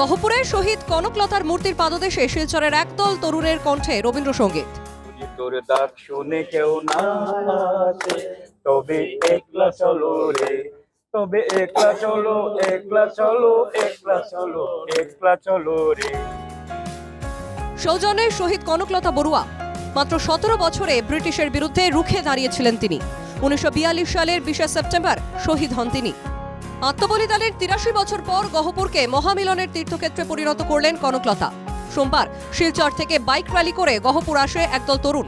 গহপুরের শহীদ কনকলতার মূর্তির পাদদেশে শিলচরের একদল তরুণের কণ্ঠে রবীন্দ্রসঙ্গীত। যদি তোর ডাক শুনে কেউ না আসে তবে একলা চলো রে তবে একলা চলো একলা চলো একলা চলো একলা চলো রে। শহীদ কনকলতা বড়ুয়া মাত্র সতেরো বছরে ব্রিটিশের বিরুদ্ধে রুখে দাঁড়িয়েছিলেন তিনি। উনিশশো বিয়াল্লিশ সালের বিশে সেপ্টেম্বর শহীদ হন তিনি। আত্মবলিদানের তিরাশি বছর পর গহপুরকে মহামিলনের তীর্থক্ষেত্রে পরিণত করলেন কনকলতা। সোমবার শিলচর থেকে বাইক র্যালি করে গহপুর আসে একদল তরুণ।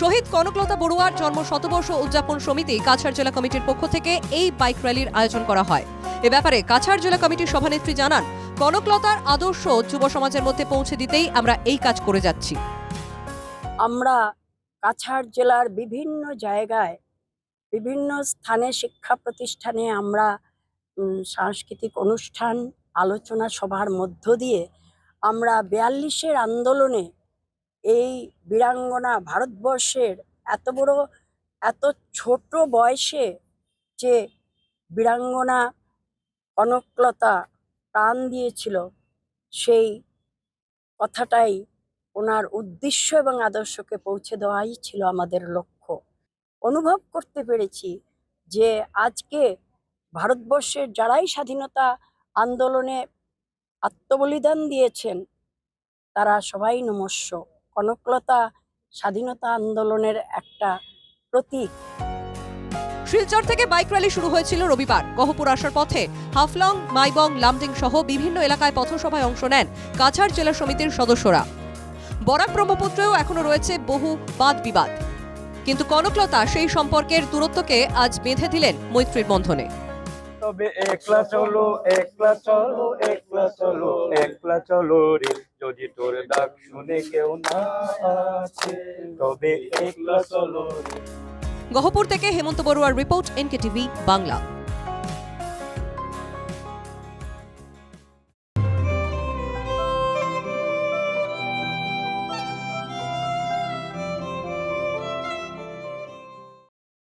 শহীদ কনকলতা বড়ুয়ার জন্ম শতবর্ষ উদযাপন সমিতি কাছাড় জেলা কমিটির পক্ষ থেকে এই বাইক র্যালির আয়োজন করা হয়। এ ব্যাপারে কাছাড় জেলা কমিটির সভানেত্রী জানান, কনকলতার আদর্শ যুব সমাজের মধ্যে পৌঁছে দিতেই আমরা এই কাজ করে যাচ্ছি। আমরা কাছাড় জেলার বিভিন্ন জায়গায়, বিভিন্ন স্থানে শিক্ষা প্রতিষ্ঠানে আমরা সাংস্কৃতিক অনুষ্ঠান, আলোচনা সভার মধ্য দিয়ে আমরা বিয়াল্লিশের আন্দোলনে এই বীরাঙ্গনা ভারতবর্ষের এত বড়, এত ছোট বয়সে যে বীরাঙ্গনা কনকলতা প্রাণ দিয়েছিল, সেই কথাটাই ওনার উদ্দেশ্য এবং আদর্শকে পৌঁছে দেওয়াই ছিল আমাদের লক্ষ্য। অনুভব করতে পেরেছি যে আজকে ভারতবর্ষের যারাই স্বাধীনতা আন্দোলনে আত্মবলিদান দিয়েছেন, তারা সবাই নমস্য। কনকলতা স্বাধীনতা আন্দোলনের একটা প্রতীক। শিলচর থেকে বাইক র্যালি শুরু হয়েছিল রবিবার। গহপুর আসার পথে হাফলং, মাইবং, লামডিং সহ বিভিন্ন এলাকায় পথসভায় অংশ নেন কাছাড় জেলা সমিতির সদস্যরা। বরাক ব্রহ্মপুত্রেও এখনও রয়েছে বহু বাদ বিবাদ কিন্তু কনকলতা সেই সম্পর্কের দূরত্বকে আজ বেঁধে দিলেন মৈত্রীর বন্ধনে। তবে একলা চলো একলা চলো একলা চলো একলা চলো রে। যদি তোর ডাক শুনে কেউ না আছে তবে একলা চলো গহপুর থেকে হেমন্ত বড়ুয়ার রিপোর্ট এনকে টিভি বাংলা।